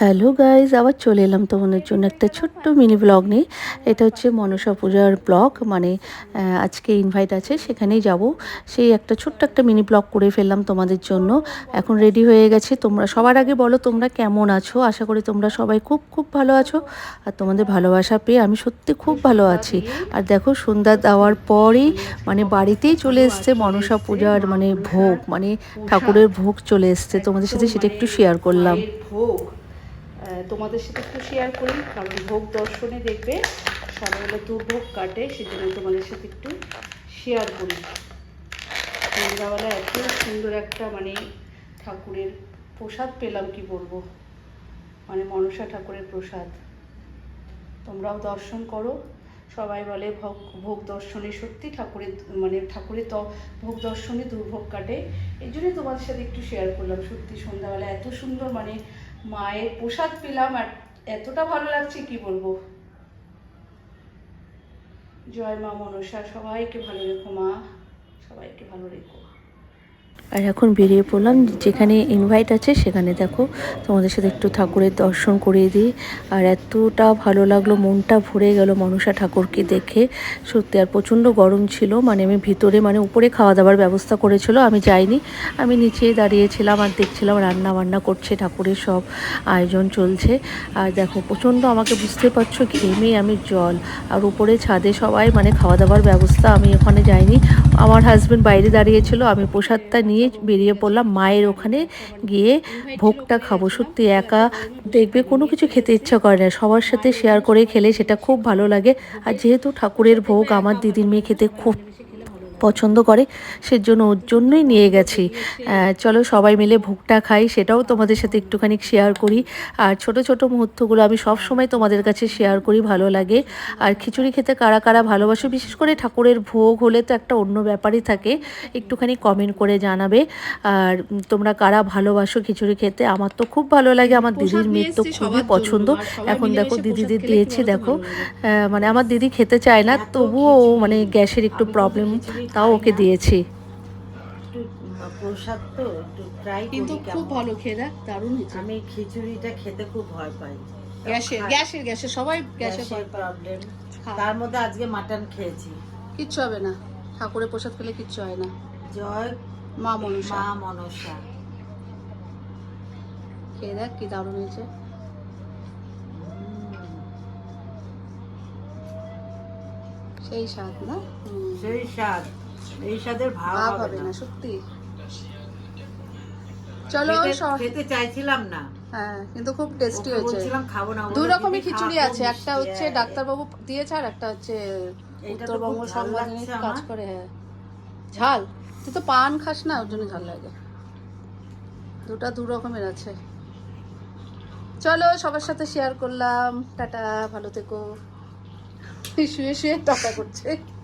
Hello guys আবার চলে এলাম তোমাদের জন্য একটা ছোট্ট মিনি ব্লগ নিয়ে। এটা হচ্ছে মনসা পূজার ব্লগ মানে আজকে ইনভাইট আছে, সেখানেই যাব। সেই একটা ছোট্ট একটা মিনি ব্লগ করে ফেললাম তোমাদের জন্য। এখন রেডি হয়ে গেছে। তোমরা, সবার আগে বলো তোমরা কেমন আছো? আশা করি তোমরা সবাই খুব খুব ভালো আছো। আর তোমাদের ভালোবাসা পেয়ে আমি সত্যি খুব ভালো আছি। আর দেখো, সন্ধ্যা দেওয়ার পরেই মানে বাড়িতেই চলে এসছে মনসা পূজার মানে ভোগ মানে ঠাকুরের ভোগ চলে এসছে। তোমাদের সাথে সেটা একটু শেয়ার করলাম। ভোগ। তোমাদের সাথে একটু শেয়ার করি, কারণ ভোগ দর্শনে দেখবে সবাইগুলো দুর্ভোগ কাটে, সেজন্য তোমাদের সাথে একটু শেয়ার করি। সন্ধ্যাবেলা এত সুন্দর একটা মানে ঠাকুরের প্রসাদ পেলাম, কি বলব? মানে মনসা ঠাকুরের প্রসাদ। তোমরাও দর্শন করো। সবাই বলে ভোগ ভোগ দর্শনে সত্যি ঠাকুরের মানে ঠাকুরের দ ভোগ দর্শনে দুর্ভোগ কাটে। এই জন্যই তোমাদের সাথে একটু শেয়ার করলাম। সত্যি সন্ধ্যাবেলা এত সুন্দর মানে মায়ের প্রসাদ পেলাম আর এতটা ভালো লাগছে কি বলব? জয় মা মনসা, সবাইকে ভালো রেখো মা, সবাইকে ভালো রেখো। আর এখন বেরিয়ে পড়লাম, যেখানে ইনভাইট আছে সেখানে দেখো। তোমাদের সাথে একটু ঠাকুরের দর্শন করিয়ে দিই। আর এতটা ভালো লাগল, মনটা ভরে গেল মনসা ঠাকুরকে দেখে। সত্যি আর প্রচণ্ড গরম ছিল মানে আমি ভিতরে মানে উপরে খাওয়া দাওয়ার ব্যবস্থা করেছিল, আমি যাইনি। আমি নিচেই দাঁড়িয়েছিলাম আর দেখছিলাম রান্না বান্না করছে ঠাকুরের সব আয়োজন চলছে। আর দেখো, প্রচণ্ড আমাকে বুঝতে পারছ ঘেমে আমি জল আর উপরে ছাদে সবাই মানে খাওয়া দাওয়ার ব্যবস্থা আমি ওখানে যাইনি। আমার হাজব্যান্ড বাইরে দাঁড়িয়েছিল, আমি প্রসাদটা নিয়ে বেরিয়ে পড়লাম। মায়ের ওখানে গিয়ে ভোগটা খাব। সত্যি একা দেখবে কোনো কিছু খেতে ইচ্ছা করে না। সবার সাথে শেয়ার করে খেলে সেটা খুব ভালো লাগে। আর যেহেতু ঠাকুরের ভোগ, আমার দিদির মেয়ে খেতে খুব পছন্দ করে সেজন্য ওর জন্যই নিয়ে গেছি। চলো সবাই মিলে ভোগটা খাই সেটাও তোমাদের সাথে একটুখানি শেয়ার করি। আর ছোট ছোট মুহূর্তগুলো আমি সব সময় তোমাদের কাছে শেয়ার করি ভালো লাগে। আর খিচুড়ি খেতে কারা কারা ভালোবাসো বিশেষ করে ঠাকুরের ভোগ হলে তো একটা অন্য ব্যাপারই থাকে একটুখানি কমেন্ট করে জানাবে। আর তোমরা কারা ভালোবাসো খিচুড়ি খেতে আমার তো খুব ভালো লাগে আমার দিদির মেয়ের তো খুবই পছন্দ। এখন দেখো দিদিদের দিয়েছি দেখো। মানে আমার দিদি খেতে চায় না তবুও মানে গ্যাসের একটু প্রবলেম তাও ওকে দিয়েছি। প্রসাদ তো একটু ট্রাই কিন্তু খুব ভালো খেয়ে দেখ দারুণ হয়েছে। আমি খিচুড়িটা খেতে খুব ভয় পাই। গ্যাসের গ্যাসের গ্যাসের সবাই গ্যাসের ভয় প্রবলেম। তার মধ্যে আজকে মাটন খেয়েছি। কিচ্ছু হবে না। ঠাকুরের প্রসাদ খেলে কিচ্ছু হয় না। জয় মা মনসা। মা মনসা। খেয়ে দেখ কি দারুণ হয়েছে। সেই স্বাদ না। সেই স্বাদ। এই স্বাদের ভাব হবে না। সত্যি। চলো খেতে- চাইছিলাম না। হ্যাঁ কিন্তু খুব টেস্টি হয়েছে। খাব না দুই রকমের খিচুড়ি আছে একটা হচ্ছে। ডাক্তারবাবু দিয়েছে আর একটা হচ্ছে উত্তরবঙ্গ সংবাদ কাজ করে হ্যাঁ। ঝাল? তুই তো পান খাস না ওর জন্য ঝাল লাগে। দুটা দু রকমের আছে। চলো সবার সাথে শেয়ার করলাম। টাটা ভালো থেকো। শুয়ে শুয়ে টাটা করছে।